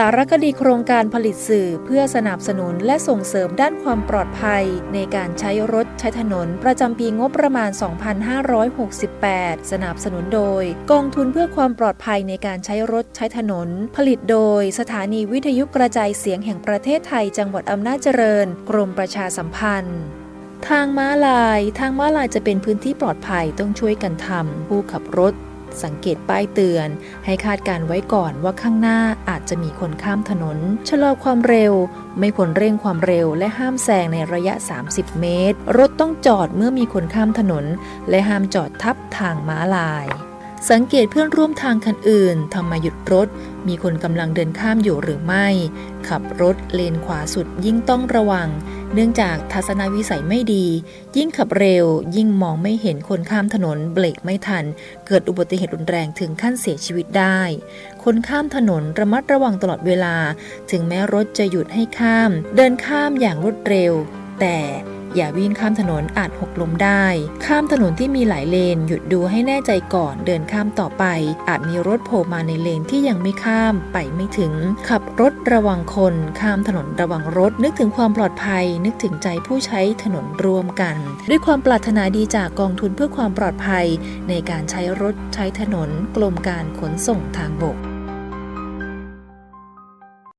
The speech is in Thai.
สารคดีโครงการผลิตสื่อเพื่อสนับสนุนและส่งเสริมด้านความปลอดภัย ในการใช้รถใช้ถนนประจำปีงบประมาณ 2568 สนับสนุนโดย กองทุนเพื่อความปลอดภัยในการใช้รถใช้ถนน ผลิตโดย สถานีวิทยุกระจายเสียงแห่งประเทศไทยจังหวัดอำนาจเจริญ กรมประชาสัมพันธ์ทางม้าลาย ทางม้าลายจะเป็นพื้นที่ปลอดภัยต้องช่วยกันทำผู้ขับรถ สังเกตป้ายเตือน ให้คาดการไว้ก่อนว่าข้างหน้าอาจจะมีคนข้ามถนน ชะลอความเร็ว ไม่ควรเร่งความเร็วและห้ามแซงในระยะ 30 เมตร รถต้องจอดเมื่อมีคนข้ามถนน และห้ามจอดทับทางม้าลาย สังเกตเพื่อนร่วมทางคันอื่นทำไมหยุดรถ มีคนกำลังเดินข้ามอยู่หรือไม่ ขับรถเลนขวาสุดยิ่งต้องระวัง เนื่องจากทัศนวิสัยไม่ดี ยิ่งขับเร็ว ยิ่งมองไม่เห็นคนข้ามถนนเบรกไม่ทัน เกิดอุบัติเหตุรุนแรงถึงขั้นเสียชีวิตได้ คนข้ามถนนระมัดระวังตลอดเวลา ถึงแม้รถจะหยุดให้ข้าม เดินข้ามอย่างรวดเร็ว แต่ อย่าวิ่งข้ามถนนอาจหกล้มได้ ข้ามถนนที่มีหลายเลน หยุดดูให้แน่ใจก่อนเดินข้ามต่อไป อาจมีรถโผล่มาในเลนที่ยังไม่ข้ามไปไม่ถึง ขับรถระวังคน ข้ามถนนระวังรถ นึกถึงความปลอดภัย นึกถึงใจผู้ใช้ถนนร่วมกัน ด้วยความปรารถนาดีจากกองทุนเพื่อความปลอดภัย ในการใช้รถใช้ถนนกรมการขนส่งทางบก